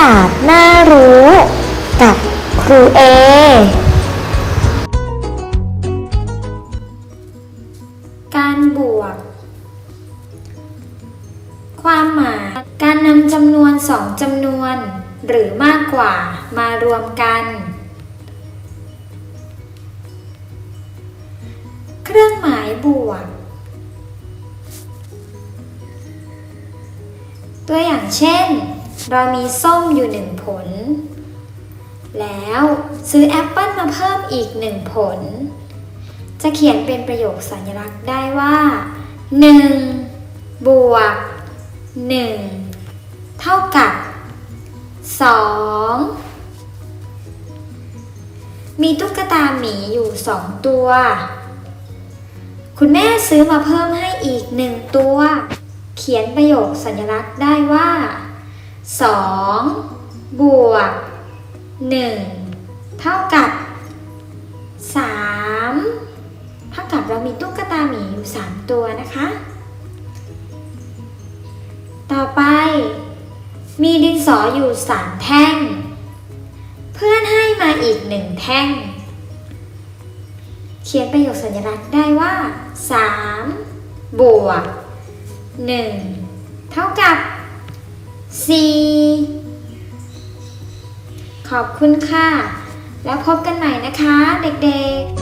ศาสตร์น่ารู้กับครูเอ การบวก ความหมาย การนำจำนวนสองจำนวน หรือมากกว่ามารวมกัน เครื่องหมายบวก ตัวอย่างเช่น เรามีส้มอยู่หนึ่งผล แล้วซื้อแอปเปิลมาเพิ่มอีกหนึ่งผล จะเขียนเป็นประโยคสัญลักษณ์ได้ว่า 1 บวก 1 เท่ากับ 2 มีตุ๊กตาหมีอยู่ 2 ตัว คุณแม่ซื้อมาเพิ่มให้อีก1ตัว เขียนประโยคสัญลักษณ์ได้ว่า 2 บวก 1 เท่ากับ 3 เท่ากับเรามีตุ๊กตาหมีอยู่ 3 ตัวนะคะ ต่อไป มีดินสออยู่ 3 แท่ง เพื่อนให้มาอีก 1 แท่ง เขียนประโยคสัญลักษณ์ได้ว่า 3 บวก 1 เท่ากับ C ขอบคุณค่ะ แล้วพบกันใหม่นะคะเด็กๆ